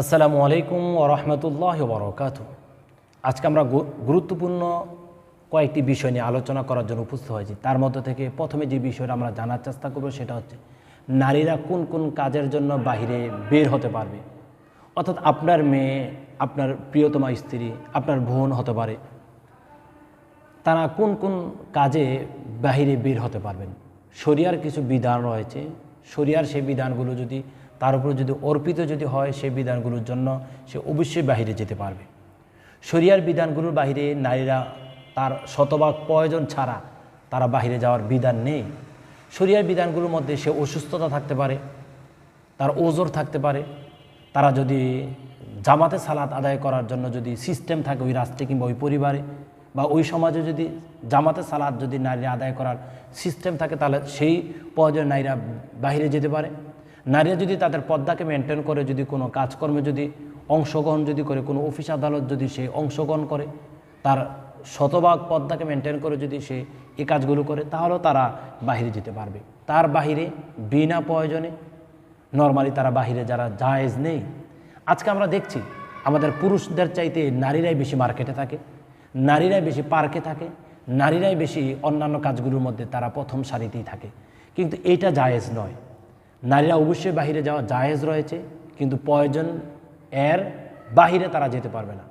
আসসালামু আলাইকুম ওরহমতুল্লাহ বরকাত আজকে আমরা গুরুত্বপূর্ণ কয়েকটি বিষয় নিয়ে আলোচনা করার জন্য উপস্থিত হয়েছি। তার মধ্য থেকে প্রথমে যে বিষয়টা আমরা জানার চেষ্টা করব সেটা হচ্ছে, নারীরা কোন কোন কাজের জন্য বাহিরে বের হতে পারবে? অর্থাৎ আপনার মেয়ে, আপনার প্রিয়তমা স্ত্রী, আপনার বোন হতে পারে। তারা কোন কোন কাজে বাহিরে বের হতে পারবেন? শরিয়ার কিছু বিধান রয়েছে। শরিয়ার সেই বিধানগুলো যদি তার উপর যদি অর্পিত যদি হয় সেই বিধানগুলোর জন্য সে অবশ্যই বাহিরে যেতে পারবে। শরিয়ার বিধানগুলোর বাহিরে নারীরা তার শতভাগ প্রয়োজন ছাড়া তারা বাহিরে যাওয়ার বিধান নেই। শরিয়ার বিধানগুলোর মধ্যে সে অসুস্থতা থাকতে পারে, তার ওজোর থাকতে পারে, তারা যদি জামাতে সালাত আদায় করার জন্য যদি সিস্টেম থাকে ওই রাষ্ট্রে কিংবা ওই পরিবারে বা ওই সমাজে যদি জামাতে সালাত যদি নারীরা আদায় করার সিস্টেম থাকে তাহলে সেই প্রয়োজনে নারীরা বাইরে যেতে পারে। নারীরা যদি তাদের পদ্মাকে মেনটেন করে, যদি কোনো কাজকর্মে যদি অংশগ্রহণ যদি করে, কোনো অফিস আদালত যদি সে অংশগ্রহণ করে, তার শতভাগ পদ্মাকে মেনটেন করে যদি সে এই কাজগুলো করে, তাহলেও তারা বাহিরে যেতে পারবে। তার বাহিরে বিনা প্রয়োজনে নর্মালি তারা বাহিরে যারা জায়েজ নেই। আজকে আমরা দেখছি আমাদের পুরুষদের চাইতে নারীরাই বেশি মার্কেটে থাকে, নারীরাই বেশি পার্কে থাকে, নারীরাই বেশি অন্যান্য কাজগুলোর মধ্যে তারা প্রথম সারিতেই থাকে। কিন্তু এইটা জায়েজ নয়। নারীরা অবশ্যই বাহিরে যাওয়া জায়েজ রয়েছে, কিন্তু প্রয়োজন এর বাহিরে তারা যেতে পারবে না।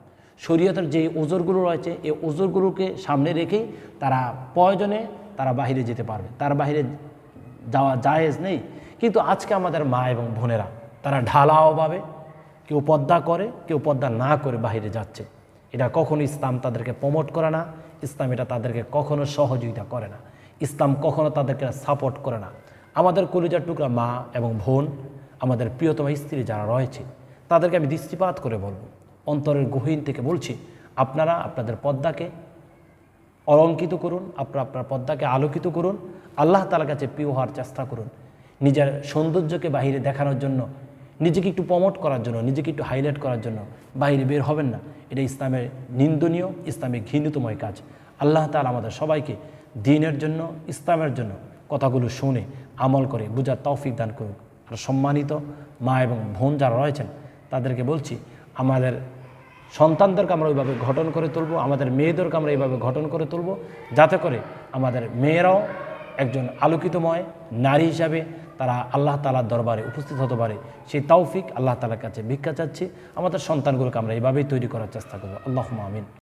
শরীয়তের যে ওজোরগুলো রয়েছে, এই ওজোরগুলোকে সামনে রেখেই তারা প্রয়োজনে তারা বাহিরে যেতে পারবে। তার বাহিরে যাওয়া জায়েজ নেই, কিন্তু আজকে আমাদের মা এবং বোনেরা, তারা ঢালাওভাবে কেউ পদ্মা করে, কেউ পদ্মা না করে বাহিরে যাচ্ছে। এটা কখনো ইসলাম তাদেরকে প্রমোট করে না, ইসলাম এটা তাদেরকে কখনো সহযোগিতা করে না। ইসলাম কখনো তাদেরকে সাপোর্ট করে না। আমাদের কলিজার টুকরা মা এবং বোন, আমাদের প্রিয়তমা স্ত্রী যারা রয়েছে, তাদেরকে আমি দৃষ্টিপাত করে বলব। অন্তরের গহীন থেকে বলছি, আপনারা আপনাদের পদ্মাকে অলঙ্কিত করুন, আপনার আপনার পদ্মাকে আলোকিত করুন, আল্লাহ তালার কাছে প্রিয় হওয়ার চেষ্টা করুন। নিজের সৌন্দর্যকে বাহিরে দেখানোর জন্য, নিজেকে একটু প্রমোট করার জন্য, নিজেকে একটু হাইলাইট করার জন্য বাইরে বের হবেন না। এটা ইসলামের নিন্দনীয়, ইসলামের ঘৃণিতময় কাজ। আল্লাহ তালা আমাদের সবাইকে দিনের জন্য, ইসলামের জন্য কথাগুলো শুনে আমল করে, বুঝার তৌফিক দান করুক। আর সম্মানিত মা এবং বোন যারা রয়েছেন, তাদেরকে বলছি, আমাদের সন্তানদেরকে আমরা ওইভাবে গঠন করে তুলব, আমাদের মেয়েদেরকে আমরা এইভাবে গঠন করে তুলব, যাতে করে আমাদের মেয়েরাও একজন আলোকিতময় নারী হিসাবে তারা আল্লাহ তালার দরবারে উপস্থিত হতে পারে। সেই তৌফিক আল্লাহ তালার কাছে ভিক্ষা চাচ্ছি। আমাদের সন্তানগুলোকে আমরা এইভাবেই তৈরি করার চেষ্টা করব। আল্লাহ আমিন।